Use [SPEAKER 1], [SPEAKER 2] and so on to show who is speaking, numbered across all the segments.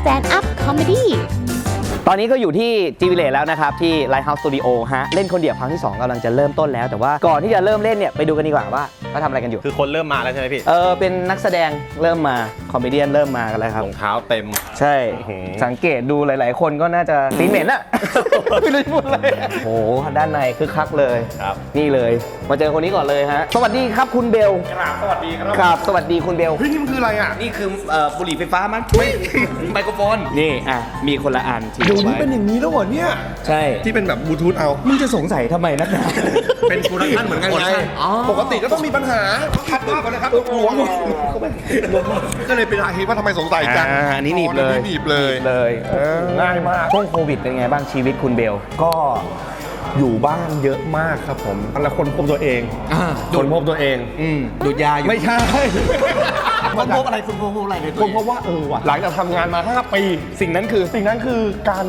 [SPEAKER 1] Stand Up Comedy
[SPEAKER 2] ตอนนี้ก็อยู่ที่จีวิเลแล้วนะครับ ที่ Lighthouse Studio ฮะ เล่นคนเดียวครั้งที่ 2กำลังจะเริ่มต้นแล้ว แต่ว่าก่อนที่จะเริ่มเล่นเนี่ย ไปดูกันดีกว่าว่าเขาทำอะไรกันอยู่
[SPEAKER 3] คือคนเริ่มมาแล้วใช่ไหมพี่
[SPEAKER 2] เออเป็นนักแสดงเริ่มมาคอมเมเดียนเริ่มมากันแล้วครับ
[SPEAKER 3] รองเท้าเต็ม
[SPEAKER 2] ใช่
[SPEAKER 3] อื้อหือ
[SPEAKER 2] สังเกตดูหลาย ๆ คนก็น่าจะตีนเหม็นอะ ไม่รู้จะพูดอะไรโอ้โหด้านในคือคักเลย
[SPEAKER 3] ครับ
[SPEAKER 2] นี่เลย มาเจอคนนี้ก่อนเลยฮะ สวัสดีครับคุณเบล
[SPEAKER 3] กราบสวัสดีครับ
[SPEAKER 2] ครับสวัสดีคุณเบล
[SPEAKER 3] เฮ้ยนี่มันคืออะไรอะ
[SPEAKER 2] นี่คือเอ่อบุหรี่ไฟฟ้ามั้งไมโครโฟน นี่อะมีคนละอันที่
[SPEAKER 3] เดี๋ยวนี้
[SPEAKER 2] ไว้
[SPEAKER 3] เป็นอย่างนี้แล้วเหรอเนี่ย
[SPEAKER 2] ใช่
[SPEAKER 3] ที่เป็นแบบบลูทูธเอา
[SPEAKER 2] มึงจะสงสัยทำไมนักหนา
[SPEAKER 3] เป็นโปรดักชั่นเหมือนกันไง
[SPEAKER 2] อ๋อ
[SPEAKER 3] ปกติก็ต้องมีปัญหาต้องคัดภาพกันนะครับหลวมก็เลยเป็นอาเหตุว่าทำไมสงสัยจัง
[SPEAKER 2] อ่าอันนี้หนีบเลย
[SPEAKER 3] หนีบเลย
[SPEAKER 2] เลย
[SPEAKER 3] ง่ายมาก
[SPEAKER 2] ช่วงโควิดเป็นไงบ้างชีวิตคุณเบล
[SPEAKER 3] ก็อยู่บ้านเยอะมากครับผมแล้วคนพบตัวเองคนพบตัวเอง
[SPEAKER 2] อืมดูดยาอยู่
[SPEAKER 3] ไม่ใช่
[SPEAKER 2] คนพบอะไรคุณพบอะไรในตัว
[SPEAKER 3] คนพบว่าเออว่ะหลังจากทำงานมา 5 ปี สิ่งนั้นคือสิ่งนั้นคือการ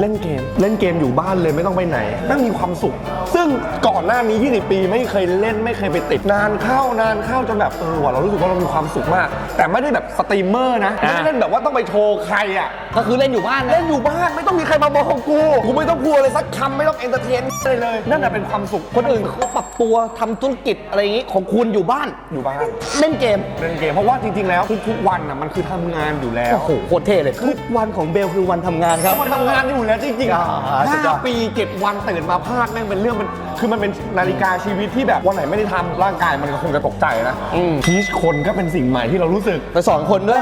[SPEAKER 3] เล่นเกม เล่นเกมอยู่บ้านเลยไม่ต้องไปไหนนั่งมีความสุข ซึ่งก่อนหน้านี้ 20 ปีไม่เคยเล่นไม่เคยไปติดนานเข้านานเข้าจนแบบเออว่ะเรารู้สึกว่าเรามีความสุขมาก แต่ไม่ได้แบบสตรีมเมอร์นะไม่ได้เล่นแบบว่าต้องไปโชว์ใครอะ
[SPEAKER 2] ก็คือเล่นอยู่บ้านนะ
[SPEAKER 3] เล่นอยู่บ้านไม่ต้องมีใครมาบอกกูกูไม่ต้องกลัวเลยสักคำไม่ต้องเอนเตอร์เทนอะไรเลย นั่นแหะเป็นความสุข
[SPEAKER 2] คนอื่นเขาปรับตัวทำธุรกิจอะไรอย่างงี้ของคุณอยู่บ้าน
[SPEAKER 3] อยู่บ้าน
[SPEAKER 2] เล่นเกม
[SPEAKER 3] เล่นเกมเพราะว่าจริงๆแล้วทุกๆวันน่ะมันคือทำงานอยู่แล้ว
[SPEAKER 2] โอ้โหโคตรเท่เลยทุกวันของเบลคือวันทำงานครับ
[SPEAKER 3] มันทำงานอยู่แล้วจริงๆ
[SPEAKER 2] อ่าสุดยอด
[SPEAKER 3] ห้าปีเจ็ดวันตื่นมาพลาดแม่งเป็นเรื่องมันคือมันเป็นนาฬิกาชีวิตที่แบบวันไหนไม่ได้ทำร่างกายมันก็คงจะตกใจนะ
[SPEAKER 2] อืม
[SPEAKER 3] ทีชคนก็เป็นสิ่งใหม่ที่เรารู้สึก
[SPEAKER 2] ไปสอนคนด้วย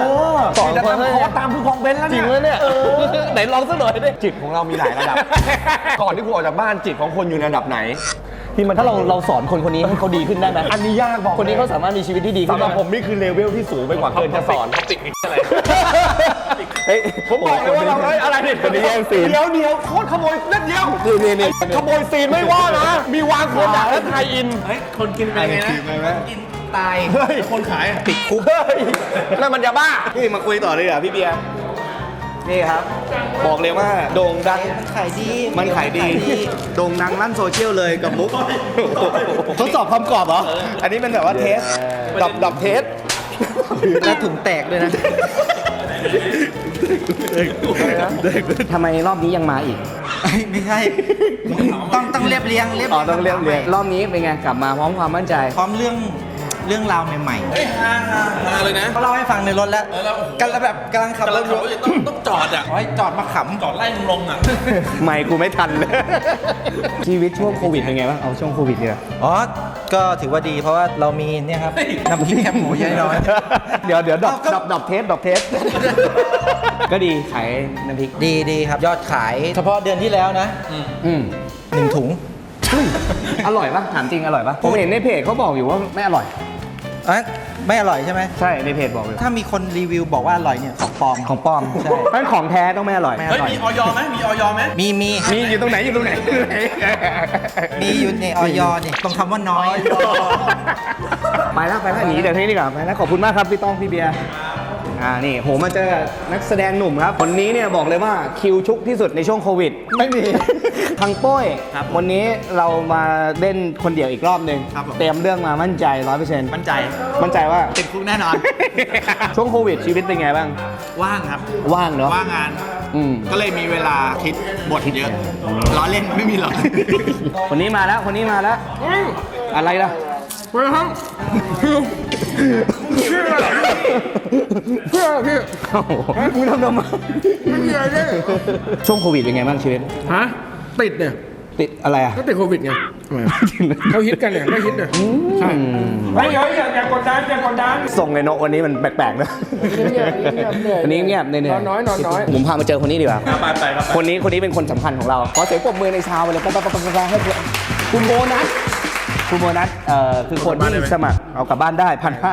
[SPEAKER 2] สอน
[SPEAKER 3] จะ
[SPEAKER 2] คน
[SPEAKER 3] ทำคอร์สตามผู้กองเบนแล้ว
[SPEAKER 2] จริ
[SPEAKER 3] เนี่ย
[SPEAKER 2] งแล้วเนี่ยไหนลองสักหน่อยดิ
[SPEAKER 3] จิตของเรามีหลายระดับ ก่อนที่กูออกจากบ้านจิตของคนอยู่ในระดับไหน ที่มัน
[SPEAKER 2] ถ้าเราเราสอนคนคนนี้ให้เขาดีขึ้นได้ไหม
[SPEAKER 3] อันนี้ยากบอก
[SPEAKER 2] คนนี้เขาสามารถมีชีวิตที่ดีขึ้น
[SPEAKER 3] สำหรับ
[SPEAKER 2] ได้ไห
[SPEAKER 3] ผมนี่คือเลเวลที่สูงไปกว่าเกินจะสอน
[SPEAKER 2] เฮ้ย
[SPEAKER 3] ผมบอกเลยว่าเราเฮ้ยอะไรเนี่ย
[SPEAKER 2] คนนี้แย่งซีน
[SPEAKER 3] เดี๋ยวเดี๋ยวโคตรขโมยเล่นเดียว
[SPEAKER 2] นี่นี่นี่
[SPEAKER 3] ขโมยซีนไม่ว่านะ มีวางโคดักและไทยอิน
[SPEAKER 2] เฮ้ย คนกินเป็นไงนะกินตาย
[SPEAKER 3] เฮ้ยคนขายติดคุก เฮ้ยนั่นมันจะบ้า
[SPEAKER 2] พี่มาคุยต่อเลยเหรอพี่เบียร์ นี่ครับ บอกเลยว่าโด่งดัง
[SPEAKER 4] ขายดี
[SPEAKER 2] มันขายดีโด่งดังลั่นโซเชียลเลยกับมุกทดสอบความกรอบเหรอ อันนี้เป็นแบบว่าเทสดับดับเทส
[SPEAKER 4] แล้วถุงแตกด้วยนะ
[SPEAKER 2] ทำไมรอบนี้ยังมาอีก
[SPEAKER 4] ไม่ใช่ ต้องต้องเรียบเรียงเรียบ
[SPEAKER 2] อ๋อต้องเรียบเรียง รอบนี้เป็นไงกลับมาพร้อมความมั่นใจ
[SPEAKER 4] พร้อมเรื่อง เรื่องราวใหม่ๆเฮ้ยฮาฮาเลยนะเขาเล่าให้ฟังในรถแล้วกันแล้วแบบกำลังขับรถอยู่
[SPEAKER 5] ต้องต้องจอดอะ
[SPEAKER 4] โอ้ยจอดมาขำ
[SPEAKER 5] จอดไล่มึงลงอะ
[SPEAKER 2] ไม่กูไม่ทันเลย ชีวิตช่วงโควิดเป็นไงบ้าง เอาช่วงโควิดเนี่ย
[SPEAKER 4] อ๋อ ก็ถือว่าดีเพราะว่าเรามีเนี่ยครับ น้ำพริกแคบหมูยายน้อย
[SPEAKER 2] เดี๋ยวเดี๋ยวดับ
[SPEAKER 4] เอาก็
[SPEAKER 2] ดับดับเทสดับเทส ก็ดีขายน้ำพริก
[SPEAKER 4] ดีดีครับยอดขายเฉพาะเดือนที่แล้วนะ
[SPEAKER 2] อืม
[SPEAKER 4] หนึ่งถุง
[SPEAKER 2] อร่อยปะถามจริงอร่อยปะผมเห็นในเพจเขาบอกอยู่ว่าไม่อร่อย
[SPEAKER 4] เอ้ยไม่อร่อยใช่ไหม
[SPEAKER 2] ใช่ในเพจบอกอยู่
[SPEAKER 4] ถ้ามีคนรีวิวบอกว่าอร่อยเนี่ยของปลอม
[SPEAKER 2] ของปลอม
[SPEAKER 4] ใช่
[SPEAKER 2] เพราะฉะนั้นของแท้ต้องไม่อร่อย
[SPEAKER 4] ไม่
[SPEAKER 5] เฮ้ยมีออยไหมมีออยไหม
[SPEAKER 4] มีมี
[SPEAKER 2] มีอยู่ตรงไหนอยู่ตรงไหน
[SPEAKER 4] มีอยู่ในออยเนี่ยตรงคำว่าน้อย
[SPEAKER 2] ไปแล้วไปแล้วหนีเดี๋ยวนี้ดีกว่าไปแล้วขอบคุณมากครับพี่ต้องพี่เบียร์อ่านี่ผมมาเจอนักแสดงหนุ่มครับคนนี้เนี่ยบอกเลยว่าคิวชุกที่สุดในช่วงโควิด ไม่มี ทางโป้ยวันนี้เรามาเล่นคนเดียวอีกรอบหนึ่ง
[SPEAKER 4] ครับผม
[SPEAKER 2] เตรียมเรื่องมามั่นใจร้อยเปอร์เซ็นต์
[SPEAKER 4] มั่นใจ
[SPEAKER 2] มั่นใจว่า
[SPEAKER 4] ติดคุกแน่นอน
[SPEAKER 2] ช่วงโควิดชีวิตเป็นไงบ้าง
[SPEAKER 4] ว่างครับ
[SPEAKER 2] ว่างเนาะ
[SPEAKER 4] ว่างงาน
[SPEAKER 2] อืม
[SPEAKER 4] ก็เลยมีเวลาคิดบทเยอะล้อเล่นไม่มีหรอก
[SPEAKER 2] คนนี้มาแล้วคนนี้มาแล้วอะไรล่ะเพื่อเพื่อพี่โอ้โหมึงทำทำไมช่วงโควิดเป็นไงบ้างชีวิต
[SPEAKER 6] ฮะ ติดเนี่ย
[SPEAKER 2] ติดอะไรอะ
[SPEAKER 6] ก็ติดโควิดไงทำไมเขาฮิตกันเนี่ยเขาฮิตเนี่ยใช่
[SPEAKER 2] เฮ้ยอย่าอย่ากดดันอย่ากดดันส่งในโนะวันนี้มันแปลกๆนะ
[SPEAKER 6] เงียบๆเงียบๆเหนื่อย
[SPEAKER 2] อันนี้เงียบๆเหนื่อยๆ
[SPEAKER 6] นอนน้อยนอนน้อย
[SPEAKER 2] ผมพามาเจอคนนี้ดีกว่า
[SPEAKER 5] ไปไปครับ
[SPEAKER 2] คนนี้คนนี้เป็นคนสำคัญของเราขอเสียงปรบมือในเช้าไปเลยปั๊บปั๊บปั๊บปั๊บปั๊บให้คุณโบนัส คุณโบนัสเอ่อคือคนที่สมัครเอากลับบ้านได้พันห้า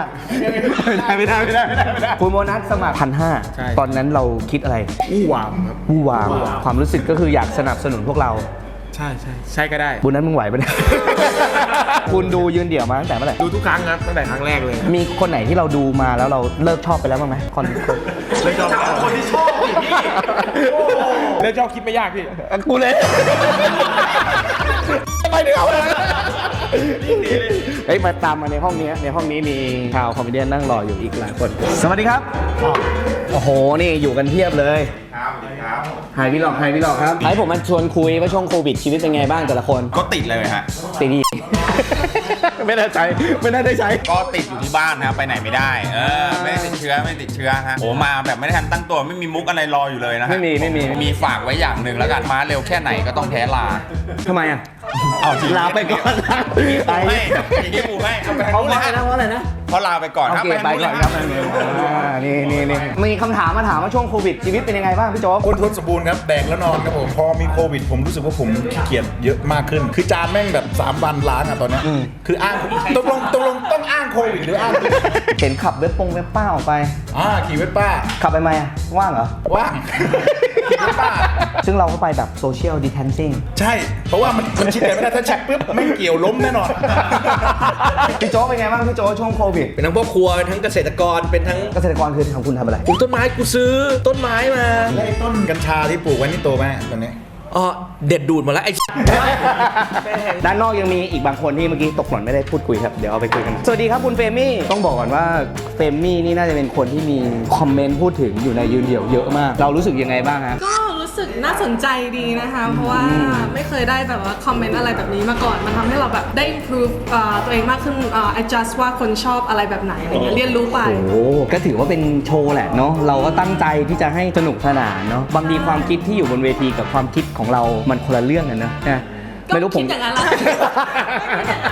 [SPEAKER 2] ไม่ได้ไม่ได้ไม่ได้ไม่ได้คุณโบนัสสมัครพันห้าตอนนั้นเราคิดอะไร
[SPEAKER 6] อู้วามครับ
[SPEAKER 2] วู่วามความรู้สึกก็คืออยากสนับสนุนพวกเรา
[SPEAKER 6] ใช่ใช่ใช่ก็ได้
[SPEAKER 2] บุญนั้นมึงไหวปะเนี่ย คุณดูยืนเดี่ยวมาตั้งแต่เมื่อไหร่
[SPEAKER 6] ดูทุกครั้งครับตั้งแต่ครั้งแรกเลย
[SPEAKER 2] มีคนไหนที่เราดูมาแล้วเราเลิกชอบไปแล้วบ้างไหมคนคน
[SPEAKER 6] เลยชอบคนที่ชอบพี่เลยชอบคิดไม่ยากพี่
[SPEAKER 2] กูเลย ไปเดียวเลยเฮ้ยมาตามมาในห้องนี้ในห้องนี้มีชาวคอมเมดี้นั่งรออยู่อีกหลายคน สวัสดีครับ โอ้โห นี่อยู่กันเพียบเลยครับครับ หายพี่หลอกหายพี่หลอกครับให้ผมมาชวนคุยว่าช่วงโควิดชีวิตเป็นไงบ้างแต่ละคน
[SPEAKER 1] ก็ติดเลยฮะ
[SPEAKER 2] ติดดีไม่ได้ใช้ไม่ได้ได้ใช้
[SPEAKER 1] ก็ติดอยู่ที่บ้านครับไปไหนไม่ได้ เออ ไม่ได้ติดเชื้อไม่ได้ติดเชื้อฮะโอ้มาแบบไม่ได้ทันตั้งตัวไม่มีมุกอะไรรออยู่เลยนะฮะ
[SPEAKER 2] ไม่มีไม่มี
[SPEAKER 1] มีฝากไว้อย่างหนึ่งแล้วกันมาเร็วแค่ไหนก็ต้องแพ้ลา
[SPEAKER 2] ทำไมอะ
[SPEAKER 1] เอาจริง
[SPEAKER 2] ลาไปก่อน
[SPEAKER 1] ไปให้พี่หมูให้เอาไป
[SPEAKER 2] เขา
[SPEAKER 1] เขา
[SPEAKER 2] ว่า
[SPEAKER 1] เลย
[SPEAKER 2] อะไรนะ
[SPEAKER 1] ฮะ
[SPEAKER 2] ว่าอะไรนะ
[SPEAKER 1] เขาลาไปก่อน
[SPEAKER 2] โอ
[SPEAKER 1] ครับ
[SPEAKER 2] เคไปก่อนครับอ่านี่นี่นี่มีคำถามมาถามว่าช่วงโควิดชีวิตเป็นยังไงบ้างพี่โจ๊ก
[SPEAKER 7] คนทนสมบูรณ์ครับแดกแล้วนอนครับผมพอมีโควิด ผมรู้สึกว่าผมขี้เกียจเยอะมากขึ้น คือจานแม่งแบบ 3 วันล้างอะตอนเนี้ยคืออ้างตกลงตกลงต้องอ้างโควิดหรืออ้าง
[SPEAKER 2] เห็นขับเว็บปงเว็บป้าออกไป
[SPEAKER 7] อ่าขี่เวสป้า
[SPEAKER 2] ขับไปไหมอะว่างเหรอ
[SPEAKER 7] ว่างขี่เวสป้า
[SPEAKER 2] ซึ่งเราก็ไปแบบโซเชียลดิ a ทนซิ่ง
[SPEAKER 7] ใช่ เพราะว่ามันมันชิดกันไม่ได้ถ้าแช็คปุ๊บไม่งเกี่ยวล้มแน่นอน
[SPEAKER 2] พี่โจ๊กเป็นไงบ้างพี่โจ๊กช่วงโควิด
[SPEAKER 6] เป็นทั้งพ่อครัวเป็นทั้งเกษตรกรเป็นทั้ง
[SPEAKER 2] เกษตรกรคือทางคุณทำอะไร
[SPEAKER 6] ปลูกต้นไม้กูซื้อต้นไม้มา
[SPEAKER 7] แล้วไอ้ต้นกัญชาที่ปลูกไว้นี่โตไหมตอนนี้
[SPEAKER 6] อ๋อเด็ดดูดหมดแล้วไอ้
[SPEAKER 2] ด้านนอกยังมีอีกบางคนที่เมื่อกี้ตกหล่นไม่ได้พูดคุยครับเดี๋ยวเอาไปคุยกันสวัสดีครับคุณเฟมี่ต้องบอกก่อนว่าเฟมี่นี่น่าจะเป็นคนที่มีคอมเมนต์พูดถึงอยู่ในยืนเดี่ยวเยอะมาก เรารู้สึกยังไงบ้างฮะ
[SPEAKER 8] ก็ รู้สึกน่าสนใจดีนะคะ เพราะว่าไม่เคยได้แบบว่าคอมเมนต์อะไรแบบนี้มาก่อน มันทำให้เราแบบได้ improve เอ่อตัวเองมากขึ้นเอ่อ adjust ว่าคนชอบอะไรแบบไหนอะไรเงี้ยเรียนรู้ไป
[SPEAKER 2] โอ้โหก็ถือว่าเป็นโชว์แหละเนาะ เราก็ตั้งใจที่จะให้สนุกสนานเนาะ บางทีความคิดที่อยู่บนเวทีกับความคิดของเรา มันคนละเรื่องกันนะนะ
[SPEAKER 8] ก็
[SPEAKER 2] ไม่รู้ผม
[SPEAKER 8] คิดอย่างนั้นแหละ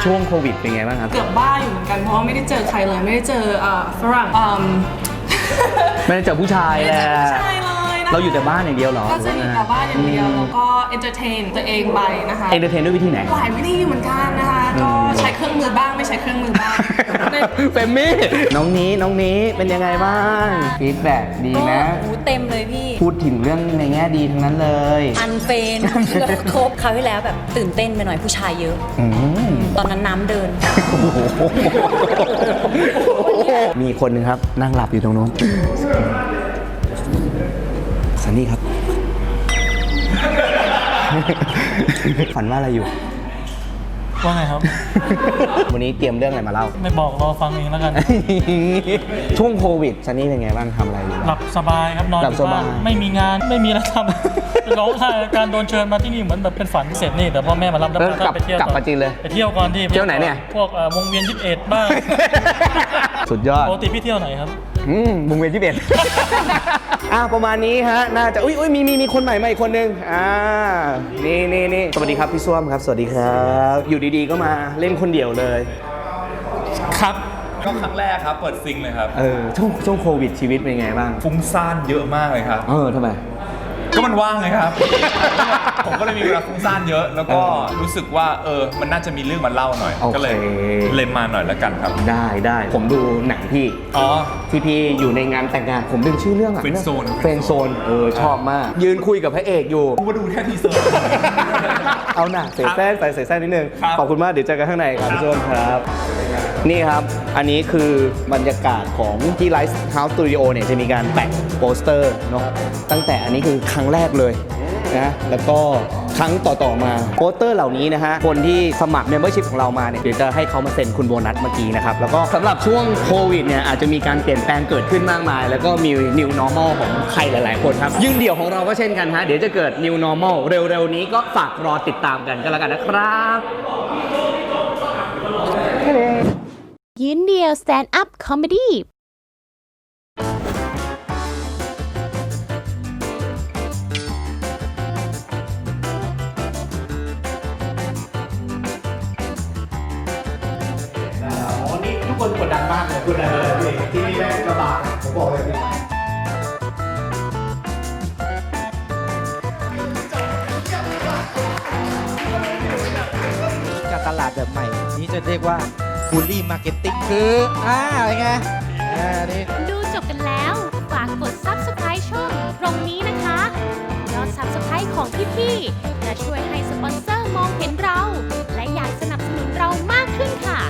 [SPEAKER 2] ช่วงโควิดเป็นไงบ้างครับ
[SPEAKER 8] เกือบบ้าอยู่เหมือนกันเพราะว่าไม่ได้เจอใครเลยไม่ได้เจอเอ่อฝรั่งอืม
[SPEAKER 2] ไม่ได้เจอผู้ชาย
[SPEAKER 8] ไม่
[SPEAKER 2] แห
[SPEAKER 8] ได้
[SPEAKER 2] ละ
[SPEAKER 8] เจอผู้ชายเลยนะคะ
[SPEAKER 2] เราอยู่แต่บ้านอย่างเดียวเหรอ
[SPEAKER 8] ก็จะอยู่แต่บ้านอย่างเดียวแล้วก็ entertain ตัวเองไปนะคะ
[SPEAKER 2] เอนเตอร์เทนด้วยวิธีไหน
[SPEAKER 8] หลายวิธีเหมือนกันนะคะก็ใช้เครื่องมือบ้างไม่ใช้เครื่องมือบ้างใน
[SPEAKER 2] เฟมมี่น้องนี้น้องนี้เป็นยังไงบ้างฟีดแบ็ดีนะ
[SPEAKER 9] โอ้โหเต็มเลยพี่
[SPEAKER 2] พูดถึงเรื่องในแง่ดีทั้งนั้นเลย
[SPEAKER 9] อันเฟนแล้วครบคราวที่แล้วแบบตื่นเต้นไปหน่อยผู้ชายเยอะ
[SPEAKER 2] อืม
[SPEAKER 9] ตอนนั้นน้ำเดิน
[SPEAKER 2] มีคนหนึ่งครับนั่งหลับอยู่ตรงโน้นสั นนี่ครับ ฝันว่าอะไรอยู่
[SPEAKER 10] ว่าไงครับ
[SPEAKER 2] วันนี้เตรียมเรื่องอะไรมาเล่า
[SPEAKER 10] ไม่บอกรอฟังเองแล้วกัน
[SPEAKER 2] ช่วงโควิดซันนี่เป็นไงบ้างทำอะไรอยู่
[SPEAKER 10] หลับสบายครับนอน
[SPEAKER 2] หลับสบาย
[SPEAKER 10] นไม่มีงานไม่มีอะไรทำ ร้องไห้การโดนเชิญมาที่นี่เหมือนแบบเป็นฝันเสร็จนี่แต่พ่อแม่มารับแล้ว
[SPEAKER 2] แล้วกลับ
[SPEAKER 10] ไปเที่ยว
[SPEAKER 2] กลับ
[SPEAKER 10] ต่อ
[SPEAKER 2] มาจีนเลย
[SPEAKER 10] ไปเที่ยวก่อนที่
[SPEAKER 2] เที่ยวไหนเนี่ย
[SPEAKER 10] พวกเอ่อวงเวียนยิบเอ็ดบ้าง
[SPEAKER 2] สุดยอด
[SPEAKER 10] ปกติพี่เที่ยวไหนครับ
[SPEAKER 2] อืมวงเวียนที่เบ็ด อะประมาณนี้ฮะ น่าจะ อุ้ยอุ้ยมีมีมีคนใหม่มาอีกคนนึง อ่า นี่นี่นี่สวัสดีครับพี่ส้วมครับ สวัสดีครับ อยู่ดีๆก็มาเล่นคนเดียวเลย
[SPEAKER 5] ครับ ก็ครั้งแรกครับ เปิดซิงเลยครับ
[SPEAKER 2] เออ ช่วงช่วงโควิดชีวิตเป็นไงบ้าง
[SPEAKER 5] ฟุ้งซ่านเยอะมากเลยครับ
[SPEAKER 2] เออทำไม
[SPEAKER 5] ก็มันว่างเลยครับ ผมก็เลยมีเวลาฟุ้งซ่านเยอะ แล้วก็
[SPEAKER 2] เออ
[SPEAKER 5] รู้สึกว่าเออมันน่าจะมีเรื่องมาเล่าหน่อย
[SPEAKER 2] โอเค
[SPEAKER 5] ก็เลยเล่นมาหน่อยแล้วกันครับ
[SPEAKER 2] ได้ได้ผมดูหนังพี่
[SPEAKER 5] อ๋อ
[SPEAKER 2] ที่พี่อยู่ในงานแต่งงานผมดึงชื่อเรื่องอะ
[SPEAKER 5] Friend Zone
[SPEAKER 2] เฟนโซนเออชอบมาก ยืนคุยกับพระเอกอยู่
[SPEAKER 5] กูมาดูแค่ทีเซอร์
[SPEAKER 2] เอาหน่ะเสียแซ่ใส่เสียแซ่นิดนึง
[SPEAKER 5] ครับ
[SPEAKER 2] ขอบคุณมาก เดี๋ยวเจอกันข้างในครับพี่ส้มครับ นี่ครับ อันนี้คือบรรยากาศของที่ Light House Studio เนี่ยจะมีการแปะโปสเตอร์เนาะตั้งแต่อันนี้คือครั้ง้งแรกเลยนะแล้วก็ครั้งต่อๆมาโปสเตอร์เหล่านี้นะฮะคนที่สมัคร Membership ของเรามาเนี่ยเดี๋ยวจะให้เขามาเซ็นคุณโบนัสเมื่อกี้นะครับ แล้วก็สำหรับช่วงโควิดเนี่ยอาจจะมีการเปลี่ยนแปลงเกิดขึ้นมากมาย แล้วก็มี New Normal ของใครหลายๆ คนครับยื่นเดี่ยวของเราก็เช่นกันฮะเดี๋ยวจะเกิด New Normal เร็วๆ นี้ก็ฝากรอติดตามกันก็แล้วกันนะครับ
[SPEAKER 11] ยืนเดียว Stand Up Comedy
[SPEAKER 2] คนกดดันมากเลยกดดันเลยที่นี่แม่งระบาดผมบอกเลยพี่
[SPEAKER 4] การตลาดแบบใหม่ นี้จะเรียกว่าบูลลี่มาร์เก็ตติ้งคืออ่าอะไรไงอ่านี่
[SPEAKER 11] ดูจบกันแล้ว ฝากกด Subscribe ช่องตรงนี้นะคะยอด Subscribe ของพี่ๆจะช่วยให้สปอนเซอร์มองเห็นเรา และอยากสนับสนุนเรามากขึ้นค่ะ